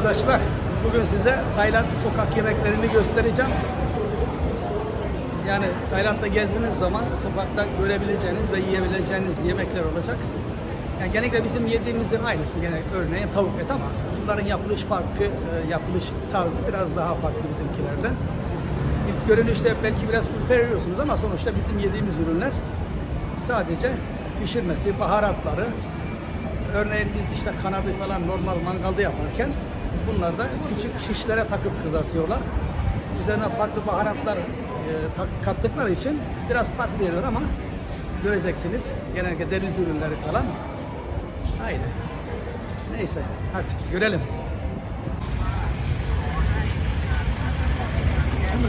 arkadaşlar. Bugün size Tayland sokak yemeklerini göstereceğim. Yani Tayland'da gezdiğiniz zaman sokakta görebileceğiniz ve yiyebileceğiniz yemekler olacak. Yani genellikle bizim yediğimizin aynısı gene örneğin tavuk et ama bunların yapılış farkı, e, yapılış tarzı biraz daha farklı bizimkilerden. İlk görünüşte belki biraz ürperiyorsunuz ama sonuçta bizim yediğimiz ürünler sadece pişirmesi, baharatları, Örneğin biz işte kanadı falan normal mangalda yaparken bunlar da küçük şişlere takıp kızartıyorlar. Üzerine farklı baharatlar e, kattıkları için biraz farklı geliyor ama göreceksiniz. Genellikle deniz ürünleri falan aynı. Neyse hadi görelim.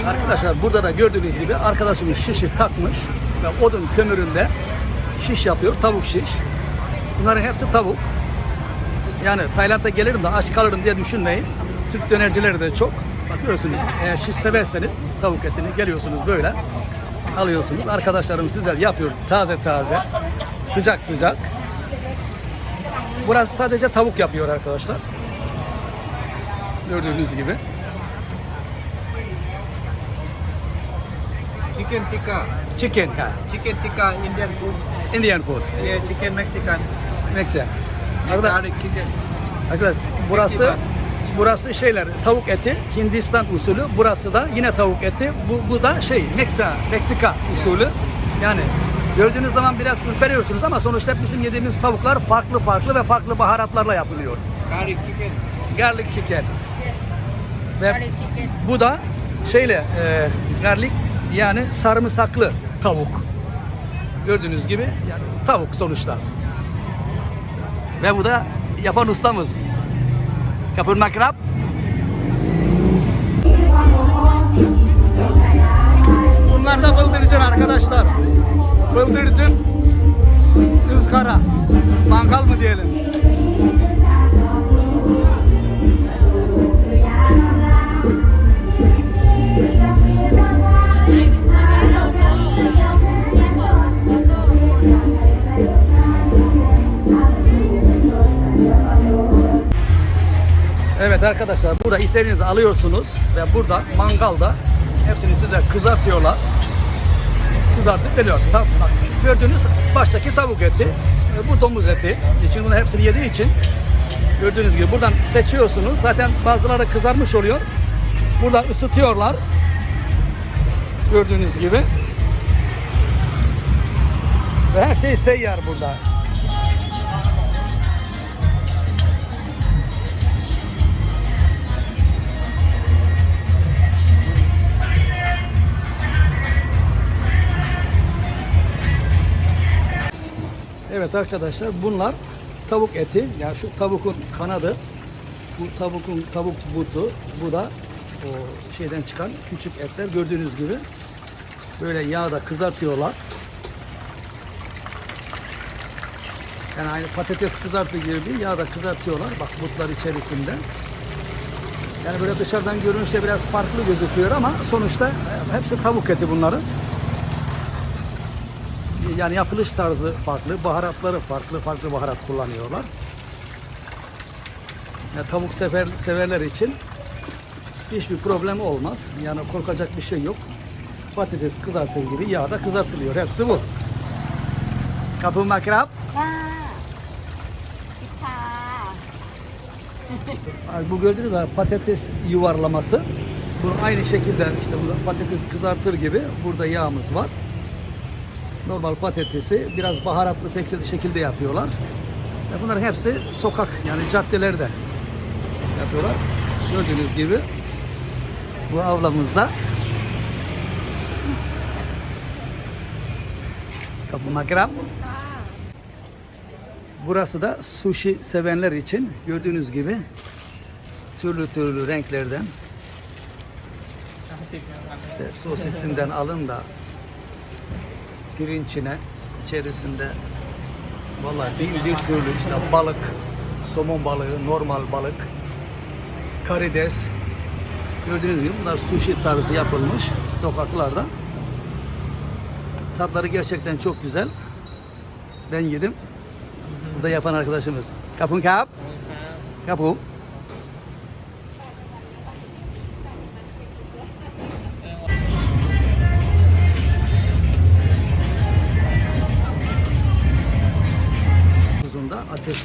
Arkadaşlar burada da gördüğünüz gibi arkadaşımız şişi takmış ve odun kömüründe şiş yapıyor, tavuk şiş. Bunların hepsi tavuk. Yani Tayland'a gelirim de aç kalırım diye düşünmeyin. Türk dönercileri de çok. Bakıyorsunuz eğer şiş severseniz tavuk etini geliyorsunuz böyle alıyorsunuz. Arkadaşlarım size yapıyor taze taze, sıcak sıcak. Burası sadece tavuk yapıyor arkadaşlar. Gördüğünüz gibi. Chicken tikka. Chicken ha. Chicken tikka Indian food. Indian food. Yeah, chicken Mexican. Mexican. Arkadaşlar. Arkadaşlar burası burası şeyler tavuk eti Hindistan usulü. Burası da yine tavuk eti. Bu, bu da şey Meksika Meksika usulü. Yani gördüğünüz zaman biraz ürperiyorsunuz ama sonuçta bizim yediğimiz tavuklar farklı farklı ve farklı baharatlarla yapılıyor. Garlic chicken. Garlic chicken. Ve bu da şeyle e, garlic yani sarımsaklı tavuk. Gördüğünüz gibi yani tavuk sonuçta. Ve bu da yapan ustamız. Kapın makrab. Bunlar da bıldırcın arkadaşlar. Bıldırcın ızgara. Mangal mı diyelim? Evet arkadaşlar burada istediğinizi alıyorsunuz ve burada mangalda hepsini size kızartıyorlar. Kızartıp veriyor. Tam, gördüğünüz baştaki tavuk eti, e, bu domuz eti. Için bunu hepsini yediği için gördüğünüz gibi buradan seçiyorsunuz. Zaten bazıları kızarmış oluyor. Burada ısıtıyorlar. Gördüğünüz gibi. Ve her şey seyyar burada. Evet arkadaşlar bunlar tavuk eti. Yani şu tavukun kanadı. Bu tavukun tavuk butu. Bu da o şeyden çıkan küçük etler gördüğünüz gibi. Böyle yağda kızartıyorlar. Yani aynı patates kızarttığı gibi yağda kızartıyorlar. Bak butlar içerisinde. Yani böyle dışarıdan görünüşte biraz farklı gözüküyor ama sonuçta hepsi tavuk eti bunların yani yapılış tarzı farklı, baharatları farklı, farklı baharat kullanıyorlar. Yani tavuk sever, severler için hiçbir problem olmaz. Yani korkacak bir şey yok. Patates kızartır gibi yağda kızartılıyor. Hepsi bu. Kapı makrab. bu gördüğünüz gibi patates yuvarlaması. Bu aynı şekilde işte patates kızartır gibi burada yağımız var. Normal patatesi biraz baharatlı şekilde yapıyorlar. Ve bunların hepsi sokak yani caddelerde yapıyorlar. Gördüğünüz gibi bu avlamızda kapı makrab. Burası da sushi sevenler için gördüğünüz gibi türlü türlü renklerden işte sosisinden alın da pirinçine içerisinde vallahi bir, bir türlü işte balık, somon balığı, normal balık, karides gördüğünüz gibi bunlar sushi tarzı yapılmış sokaklarda. Tatları gerçekten çok güzel. Ben yedim. Bu da yapan arkadaşımız. Kapın kap. Kapı.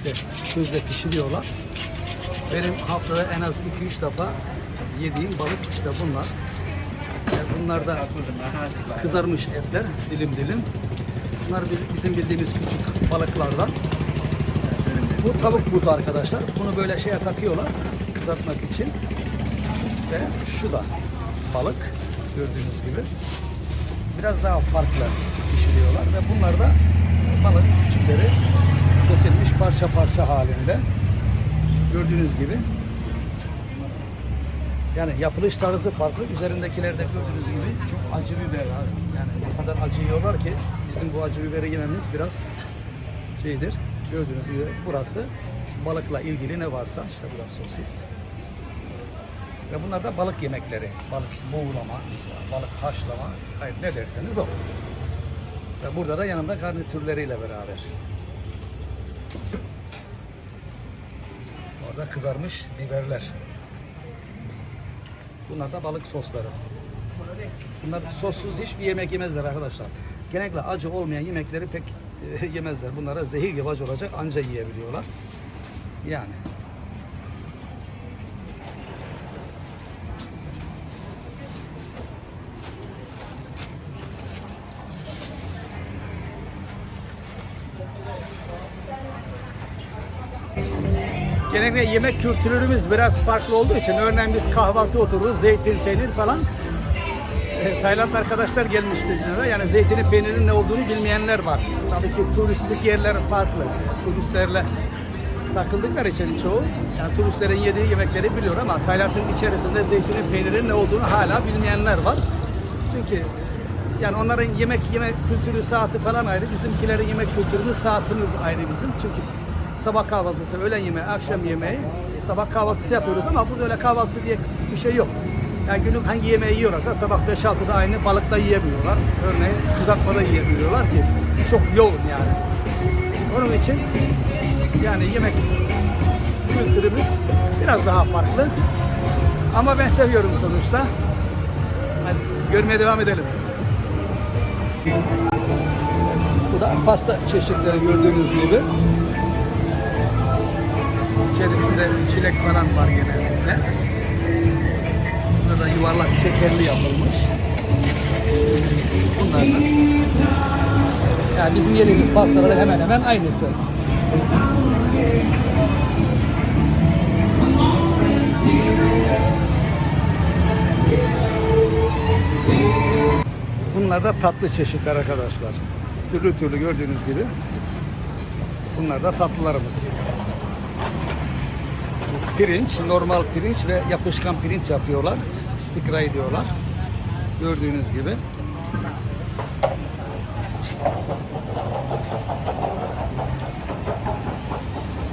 Ateşte közde pişiriyorlar. Benim haftada en az 2-3 defa yediğim balık işte bunlar. E, Bunlar da kızarmış etler dilim dilim. Bunlar bizim bildiğimiz küçük balıklardan. Bu tavuk butu arkadaşlar. Bunu böyle şeye takıyorlar kızartmak için. Ve şu da balık gördüğünüz gibi. Biraz daha farklı pişiriyorlar ve bunlar da balık küçükleri kesilmiş parça parça halinde. Gördüğünüz gibi. Yani yapılış tarzı farklı. Üzerindekilerde gördüğünüz gibi çok acı biber. Yani o kadar acı yiyorlar ki bizim bu acı biberi yememiz biraz şeydir. Gördüğünüz gibi burası balıkla ilgili ne varsa işte bu da sosis. Ve bunlar da balık yemekleri. Balık buğulama, işte balık haşlama, hayır ne derseniz o. Ve burada da yanında garnitürleriyle beraber. Orada kızarmış biberler. Bunlar da balık sosları. Bunlar sossuz hiçbir yemek yemezler arkadaşlar. Genellikle acı olmayan yemekleri pek e, yemezler. Bunlara zehir gibi olacak anca yiyebiliyorlar. Yani. Genellikle yemek kültürümüz biraz farklı olduğu için örneğin biz kahvaltı otururuz, zeytin, peynir falan. E, Tayland arkadaşlar gelmişti bizimle. Yani zeytinin peynirin ne olduğunu bilmeyenler var. Tabii ki turistik yerler farklı. Turistlerle takıldıkları için çoğu yani turistlerin yediği yemekleri biliyor ama Tayland'ın içerisinde zeytinin peynirin ne olduğunu hala bilmeyenler var. Çünkü yani onların yemek yemek kültürü saati falan ayrı. Bizimkilerin yemek kültürümüz saatimiz ayrı bizim. Çünkü sabah kahvaltısı, öğlen yemeği, akşam yemeği, sabah kahvaltısı yapıyoruz ama burada öyle kahvaltı diye bir şey yok. Yani günün hangi yemeği yiyorlarsa sabah 5-6'da aynı balıkta yiyemiyorlar. Örneğin kızartmada yiyemiyorlar ki çok yoğun yani. Onun için yani yemek kültürümüz biraz daha farklı. Ama ben seviyorum sonuçta. Hadi görmeye devam edelim. Bu da pasta çeşitleri gördüğünüz gibi. İçerisinde çilek falan var genellikle. Burada da yuvarlak şekerli yapılmış. Bunlar da. Yani bizim yediğimiz pastaların hemen hemen aynısı. Bunlar da tatlı çeşitler arkadaşlar. Türlü türlü gördüğünüz gibi. Bunlar da tatlılarımız. Pirinç, normal pirinç ve yapışkan pirinç yapıyorlar. Stikray diyorlar. Gördüğünüz gibi.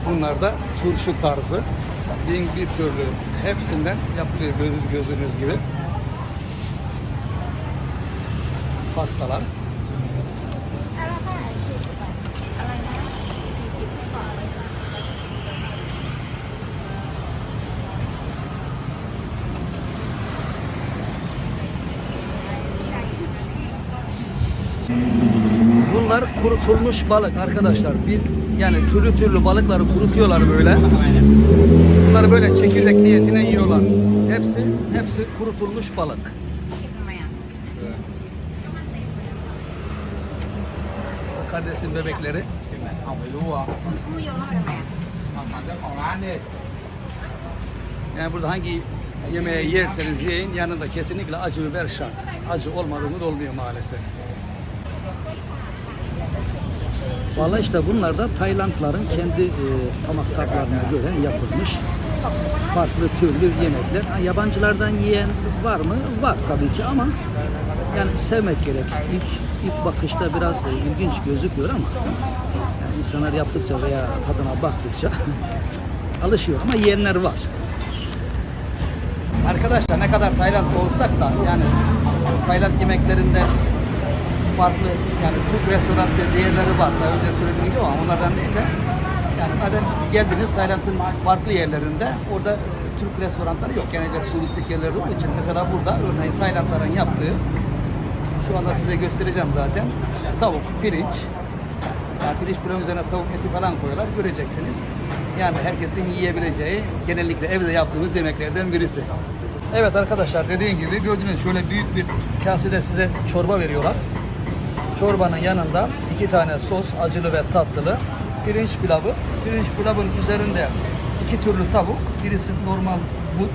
Bunlar da turşu tarzı. Bin bir türlü hepsinden yapılıyor göz- gördüğünüz gibi. Pastalar. kurutulmuş balık arkadaşlar. Bir yani türlü türlü balıkları kurutuyorlar böyle. Bunları böyle çekirdek niyetine yiyorlar. Hepsi hepsi kurutulmuş balık. Kardeşin bebekleri. Yani burada hangi yemeği yerseniz yiyin yanında kesinlikle acı biber şart. Acı olmadan olmuyor maalesef. Valla işte bunlar da Taylandların kendi e, damak tatlarına göre yapılmış farklı türlü yemekler. Ha, yabancılardan yiyen var mı? Var tabii ki ama yani sevmek gerek. İlk, ilk bakışta biraz e, ilginç gözüküyor ama yani insanlar yaptıkça veya tadına baktıkça alışıyor ama yiyenler var. Arkadaşlar ne kadar Tayland olsak da yani Tayland yemeklerinde farklı yani Türk restoran diğerleri var. Daha önce söylediğim gibi ama onlardan değil de yani madem geldiniz Tayland'ın farklı yerlerinde orada e, Türk restoranları yok. Genelde turistik yerlerde olduğu için mesela burada örneğin Taylandların yaptığı şu anda size göstereceğim zaten. İşte tavuk, pirinç, Yani pirinç pilavın üzerine tavuk eti falan koyuyorlar. Göreceksiniz. Yani herkesin yiyebileceği genellikle evde yaptığımız yemeklerden birisi. Evet arkadaşlar dediğim gibi gördüğünüz şöyle büyük bir kasede size çorba veriyorlar. Çorbanın yanında iki tane sos acılı ve tatlılı. Pirinç pilavı. Pirinç pilavın üzerinde iki türlü tavuk. Birisi normal but.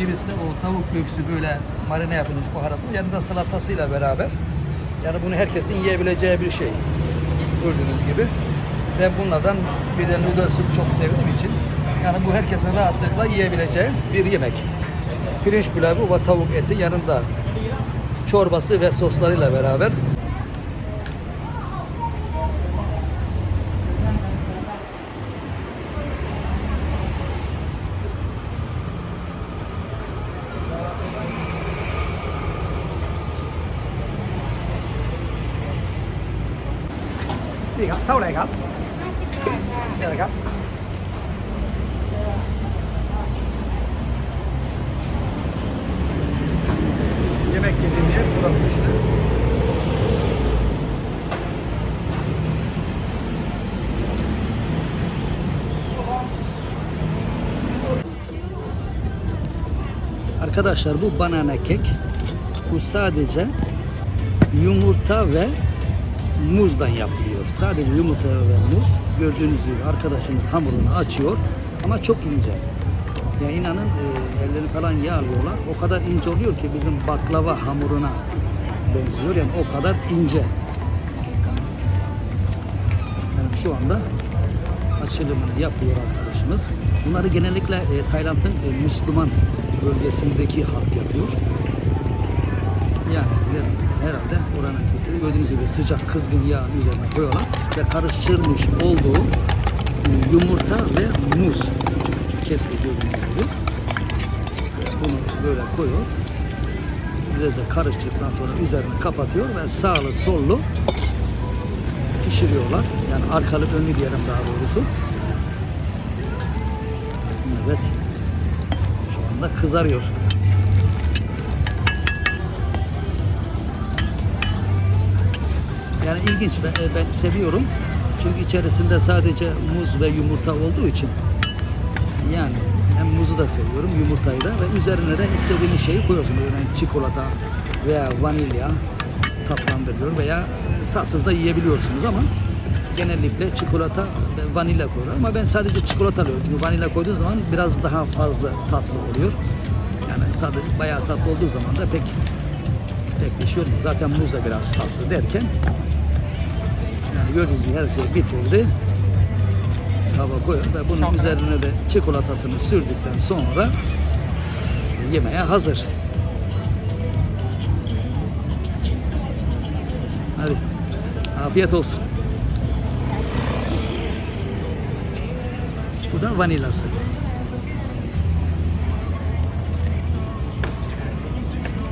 Birisi de o tavuk göğsü böyle marine yapılmış baharatlı. Yanında salatasıyla beraber. Yani bunu herkesin yiyebileceği bir şey. Gördüğünüz gibi. Ve bunlardan bir de noodle çok sevdiğim için yani bu herkesin rahatlıkla yiyebileceği bir yemek. Pirinç pilavı ve tavuk eti yanında çorbası ve soslarıyla beraber นี่ครับ เท่าไหร่ครับ ห้าสิบบาทค่ะ นี่อะไรครับ Yemek yediğim yer burası işte. Arkadaşlar bu banana kek. Bu sadece yumurta ve muzdan yapılıyor. Sadece yumurta ve muz. Gördüğünüz gibi arkadaşımız hamurunu açıyor ama çok ince. Ya inanın e, ellerini falan yağlıyorlar. O kadar ince oluyor ki bizim baklava hamuruna benziyor. Yani o kadar ince. Yani şu anda açılımını yapıyor arkadaşımız. Bunları genellikle e, Tayland'ın e, Müslüman bölgesindeki halk yapıyor. Yani herhalde oranın gördüğünüz gibi sıcak kızgın yağ üzerine koyuyorlar ve karıştırmış olduğu e, yumurta ve muz küçük küçük kesti gördüğünüz gibi. Ve Bunu böyle koyuyor. Güzelce karıştırdıktan sonra üzerine kapatıyor ve sağlı sollu pişiriyorlar. Yani arkalı önlü diyelim daha doğrusu. Evet. Şu anda kızarıyor. Yani ilginç ben, e, ben seviyorum. Çünkü içerisinde sadece muz ve yumurta olduğu için yani hem muzu da seviyorum yumurtayı da ve üzerine de istediğiniz şeyi koyuyorsunuz. Örneğin çikolata veya vanilya tatlandırıyor veya tatsız da yiyebiliyorsunuz ama genellikle çikolata ve vanilya koyuyorlar. Ama ben sadece çikolata alıyorum. Çünkü vanilya koyduğu zaman biraz daha fazla tatlı oluyor. Yani tadı bayağı tatlı olduğu zaman da pek pek bir şey. Zaten muz da biraz tatlı derken yani gibi her şey bitirdi. Kaba koyuyor ve bunun üzerine de çikolatasını sürdükten sonra yemeğe hazır. Hadi afiyet olsun. Bu da vanilası.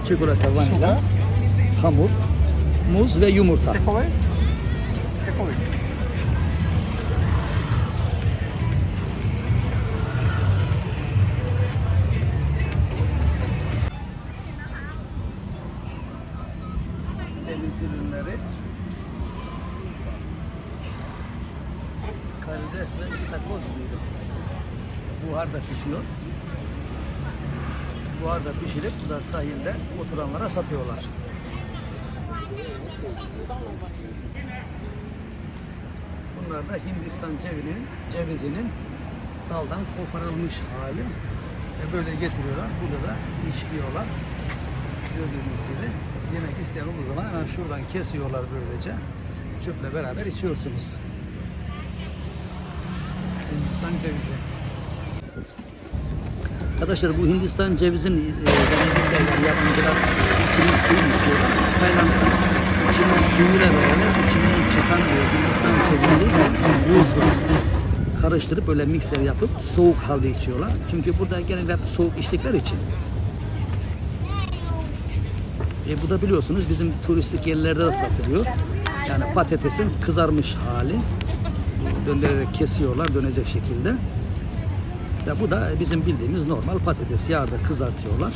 Çikolata, vanilya, hamur, muz ve yumurta. Deniz ürünleri. Karides ve istakoz muydu? Buharda pişiyor. Buharda pişirip bu da sahilde oturanlara satıyorlar. Bunlar da Hindistan cevizinin, cevizinin daldan koparılmış hali. Ve böyle getiriyorlar. Burada da işliyorlar. Gördüğünüz gibi yemek isteyen olduğu zaman hemen şuradan kesiyorlar böylece. Çöple beraber içiyorsunuz. Hindistan cevizi. Arkadaşlar bu Hindistan cevizin e, genellikle yabancılar içinin suyunu içiyorlar. Tayland'da içinin suyuyla beraber içinden çıkan Hindistan cevizi ve buzla karıştırıp böyle mikser yapıp soğuk halde içiyorlar. Çünkü burada genelde soğuk içtikleri için. E, bu da biliyorsunuz bizim turistik yerlerde de satılıyor. Yani patatesin kızarmış hali. Döndürerek kesiyorlar dönecek şekilde. Ve bu da bizim bildiğimiz normal patates yağda kızartıyorlar.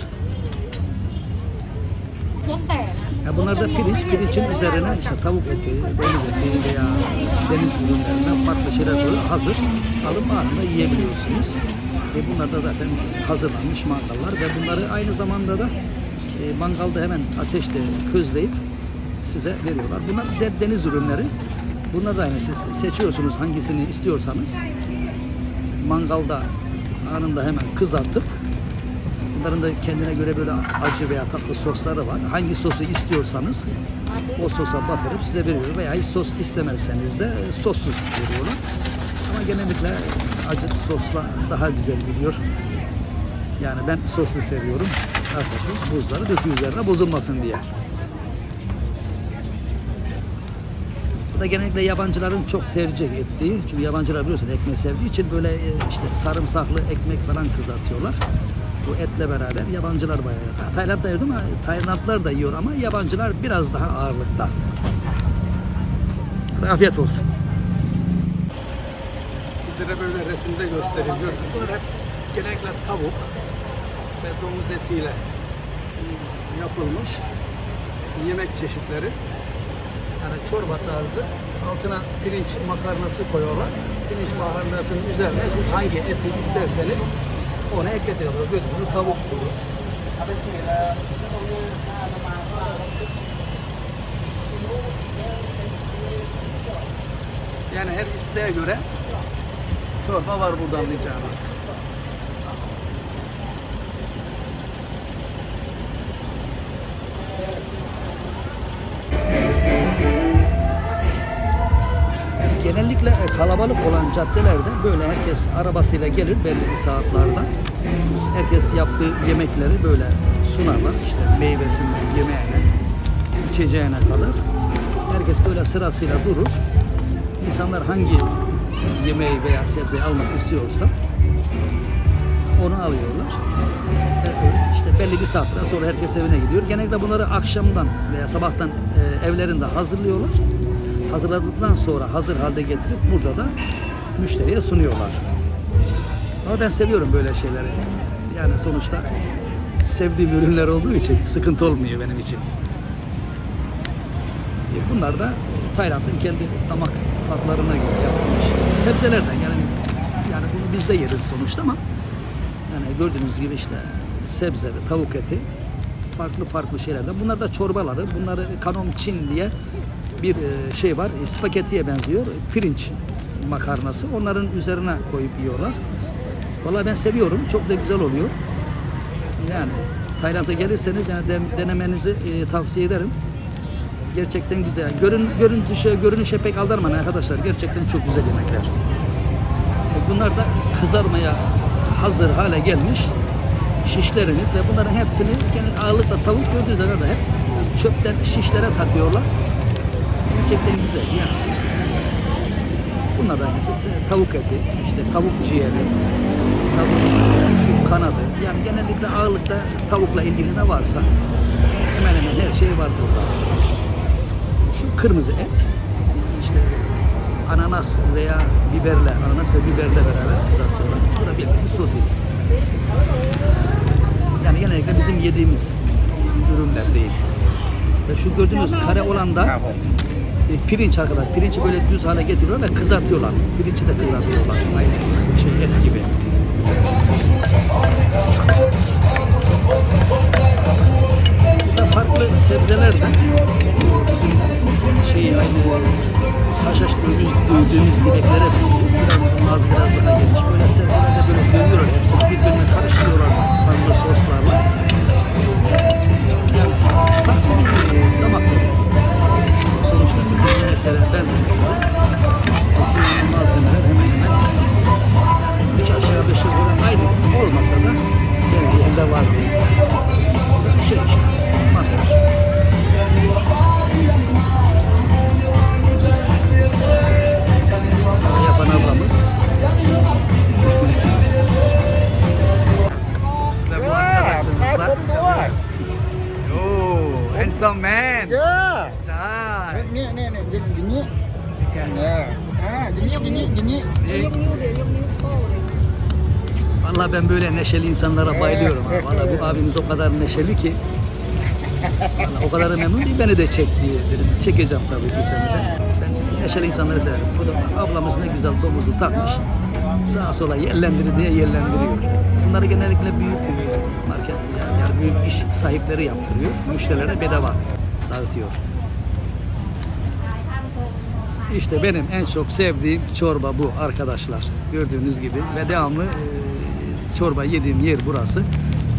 Ya bunlar da pirinç, pirincin üzerine işte tavuk eti, deniz eti veya deniz ürünlerinden farklı şeyler böyle hazır alıp anında yiyebiliyorsunuz. E bunlar da zaten hazırlanmış mangallar ve bunları aynı zamanda da e, mangalda hemen ateşte közleyip size veriyorlar. Bunlar de deniz ürünleri. Bunlar da aynı siz seçiyorsunuz hangisini istiyorsanız. Mangalda anında hemen kızartıp bunların da kendine göre böyle acı veya tatlı sosları var. Hangi sosu istiyorsanız o sosa batırıp size veriyor veya hiç sos istemezseniz de sossuz veriyorlar. Ama genellikle acı sosla daha güzel gidiyor. Yani ben soslu seviyorum. Arkadaşlar buzları döküyor üzerine bozulmasın diye. Bu da genellikle yabancıların çok tercih ettiği. Çünkü yabancılar biliyorsun ekmeği sevdiği için böyle e, işte sarımsaklı ekmek falan kızartıyorlar. Bu etle beraber yabancılar bayağı. Tayland'da yedim ama Taylandlılar da yiyor ama yabancılar biraz daha ağırlıkta. Hadi afiyet olsun. Sizlere böyle resimde göstereyim. Bunlar hep genellikle tavuk ve domuz etiyle yapılmış yemek çeşitleri. Yani çorba tarzı. Altına pirinç makarnası koyuyorlar. Pirinç makarnasının üzerine siz hangi eti isterseniz kuru. Yani her isteğe göre çorba var burada anlayacağınız. Genellikle e, kalabalık olan caddelerde böyle herkes arabasıyla gelir belli bir saatlerde. Herkes yaptığı yemekleri böyle sunarlar. İşte meyvesinden yemeğine, içeceğine kadar. Herkes böyle sırasıyla durur. İnsanlar hangi yemeği veya sebzeyi almak istiyorsa onu alıyorlar. E, işte belli bir saatten sonra herkes evine gidiyor. Genellikle bunları akşamdan veya sabahtan e, evlerinde hazırlıyorlar. Hazırladıktan sonra hazır halde getirip burada da müşteriye sunuyorlar. Ama ben seviyorum böyle şeyleri. Yani sonuçta sevdiğim ürünler olduğu için sıkıntı olmuyor benim için. E, Bunlar da Tayland'ın kendi damak tatlarına göre yapılmış sebzelerden yani yani bunu biz de yeriz sonuçta ama yani gördüğünüz gibi işte sebze ve tavuk eti farklı farklı şeylerden. Bunlar da çorbaları. Bunları kanom çin diye bir e, şey var. E, Spagettiye benziyor. Pirinç makarnası. Onların üzerine koyup yiyorlar. Vallahi ben seviyorum. Çok da güzel oluyor. Yani Tayland'a gelirseniz yani denemenizi e, tavsiye ederim. Gerçekten güzel. Görün, görüntüşe, görünüşe pek aldanmayın arkadaşlar. Gerçekten çok güzel yemekler. Bunlar da kızarmaya hazır hale gelmiş şişlerimiz ve bunların hepsini gene ağırlıkla tavuk gördüğünüz zaman da hep çöpten şişlere takıyorlar. Gerçekten güzel yani. Bunlar da aynısı e, tavuk eti, işte tavuk ciğeri, tavuk şu kanadı. Yani genellikle ağırlıkta tavukla ilgili ne varsa hemen hemen her şey var burada. Şu kırmızı et, işte ananas veya biberle, ananas ve biberle beraber kızartıyorlar. Bu da bildiğimiz sosis. Yani genellikle bizim yediğimiz ürünler değil. Ve şu gördüğünüz kare olan da e, pirinç arkadaş. Pirinci böyle düz hale getiriyorlar ve kızartıyorlar. Pirinci de kızartıyorlar. Aynı şey et gibi. Burada farklı sebzeler de bizim şey aynı haşhaş dövdüğümüz, dövdüğümüz dibeklere. Biraz az biraz daha geniş. Böyle sebzeler de böyle dövüyorlar. Hepsini birbirine karıştırıyorlar içinde var değil. Şey işte. Handsome man. Yeah. Cah. Ini, ini, nih, gini. Gini. Ah, gini, gini, gini. Valla ben böyle neşeli insanlara bayılıyorum. Ha. Valla bu abimiz o kadar neşeli ki. Vallahi o kadar memnun değil beni de çekti dedim. Çekeceğim tabii ki seni de. Ben neşeli insanları severim. Bu da ablamız ne güzel domuzu takmış. Sağa sola yerlendir diye yerlendiriyor. Bunları genellikle büyük e, market yani, yani büyük iş sahipleri yaptırıyor. Müşterilere bedava dağıtıyor. İşte benim en çok sevdiğim çorba bu arkadaşlar. Gördüğünüz gibi ve devamlı e, çorba yediğim yer burası.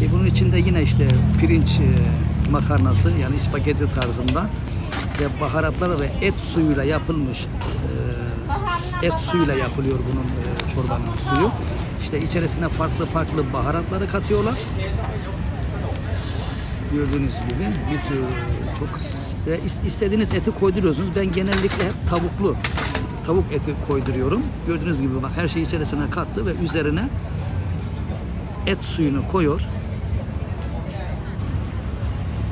E, bunun içinde yine işte pirinç e, makarnası yani spagetti tarzında ve baharatları ve et suyuyla yapılmış e, et suyuyla yapılıyor bunun e, çorbanın suyu. İşte içerisine farklı farklı baharatları katıyorlar gördüğünüz gibi bir tür çok ve is- istediğiniz eti koyduruyorsunuz. Ben genellikle hep tavuklu tavuk eti koyduruyorum. Gördüğünüz gibi bak her şeyi içerisine kattı ve üzerine et suyunu koyuyor.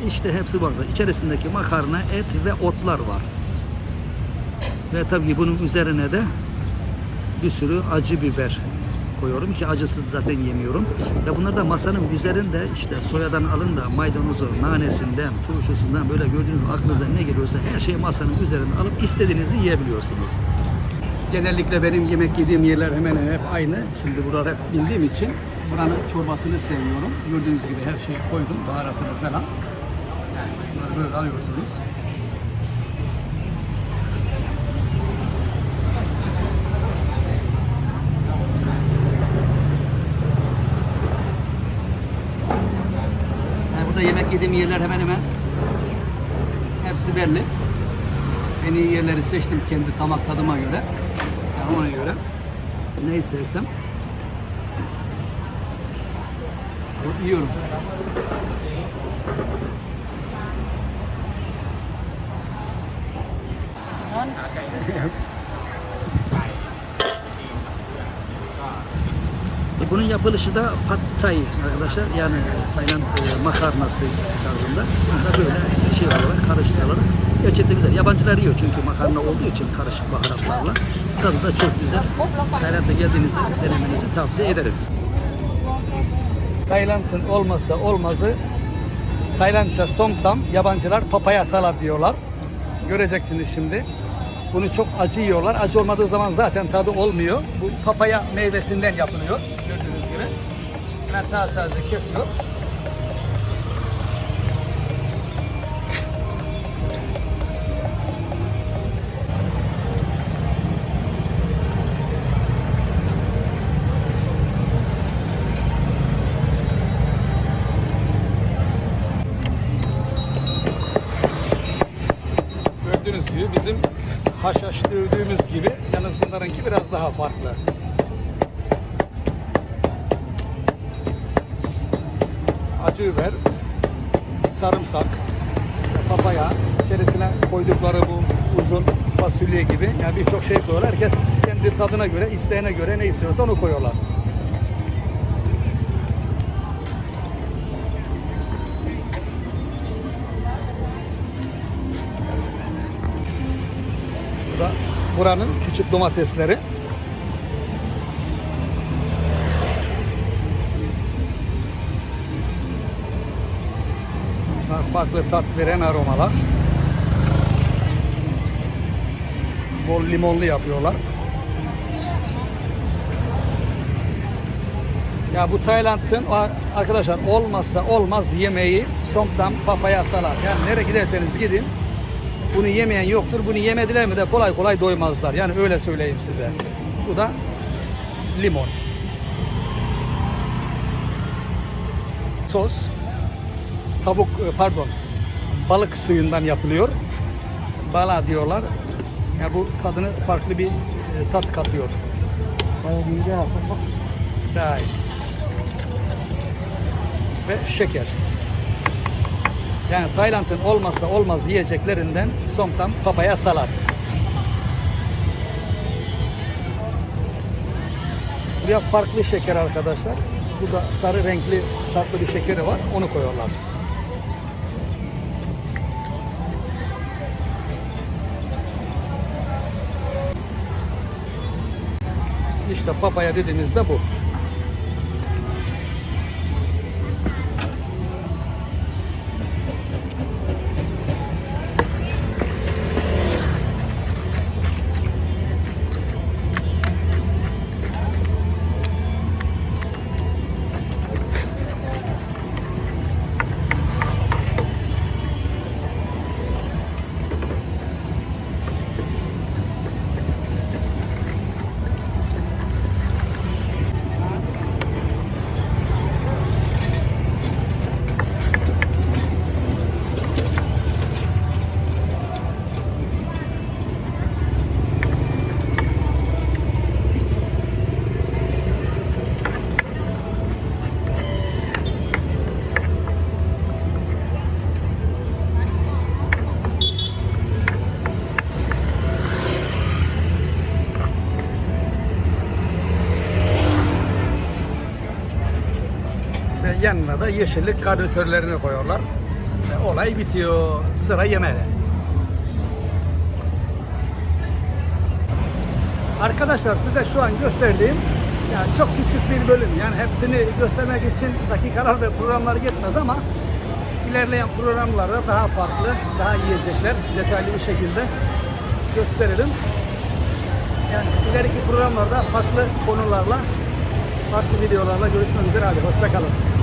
İşte hepsi burada. İçerisindeki makarna, et ve otlar var. Ve tabii bunun üzerine de bir sürü acı biber koyuyorum ki acısız zaten yemiyorum. Ve bunlar da masanın üzerinde işte soyadan alın da maydanozu, nanesinden, turşusundan böyle gördüğünüz aklınıza ne geliyorsa her şeyi masanın üzerine alıp istediğinizi yiyebiliyorsunuz. Genellikle benim yemek yediğim yerler hemen hep aynı. Şimdi burada hep bildiğim için buranın çorbasını seviyorum. Gördüğünüz gibi her şeyi koydum, baharatını falan. Yani böyle alıyorsunuz. Yani burada yemek yediğim yerler hemen hemen hepsi belli. En iyi yerleri seçtim kendi damak tadıma göre. Yani ona göre. Ne istersem. Yiyorum. Bunun yapılışı da pad thai arkadaşlar. Yani Tayland e, makarnası tarzında. Da böyle şey olarak karışık olarak gerçekten güzel. Yabancılar yiyor çünkü makarna olduğu için karışık baharatlarla. Tadı da çok güzel. Tayland'a geldiğinizde denemenizi tavsiye ederim. Tayland'ın olmazsa olmazı Taylandça somtam, yabancılar papaya salad diyorlar. Göreceksiniz şimdi. Bunu çok acı yiyorlar. Acı olmadığı zaman zaten tadı olmuyor. Bu papaya meyvesinden yapılıyor. Gördüğünüz gibi. Hemen taze taze kesiyor. Farklı. Acı biber, sarımsak, işte papaya, içerisine koydukları bu uzun fasulye gibi yani birçok şey koyuyorlar. Herkes kendi tadına göre, isteğine göre ne istiyorsa onu koyuyorlar. Buranın küçük domatesleri. Farklı tat veren aromalar. Bol limonlu yapıyorlar. Ya bu Tayland'ın arkadaşlar olmazsa olmaz yemeği somtam papaya salat. Yani nereye giderseniz gidin bunu yemeyen yoktur. Bunu yemediler mi de kolay kolay doymazlar. Yani öyle söyleyeyim size. Bu da limon. Sos tavuk e, pardon balık suyundan yapılıyor. Bala diyorlar. Ya bu tadını farklı bir e, tat katıyor. Çay. Ve şeker. Yani Tayland'ın olmazsa olmaz yiyeceklerinden somtam papaya salat. Buraya farklı şeker arkadaşlar. Bu da sarı renkli tatlı bir şekeri var. Onu koyuyorlar. İşte papaya dediğimizde bu. Yanına da yeşillik karbüratörlerini koyuyorlar. Ve olay bitiyor. Sıra yemeğe. Arkadaşlar size şu an gösterdiğim yani çok küçük bir bölüm. Yani hepsini göstermek için dakikalar ve programlar yetmez ama ilerleyen programlarda daha farklı, daha yiyecekler detaylı bir şekilde gösterelim. Yani ileriki programlarda farklı konularla, farklı videolarla görüşmek üzere. Hadi hoşçakalın.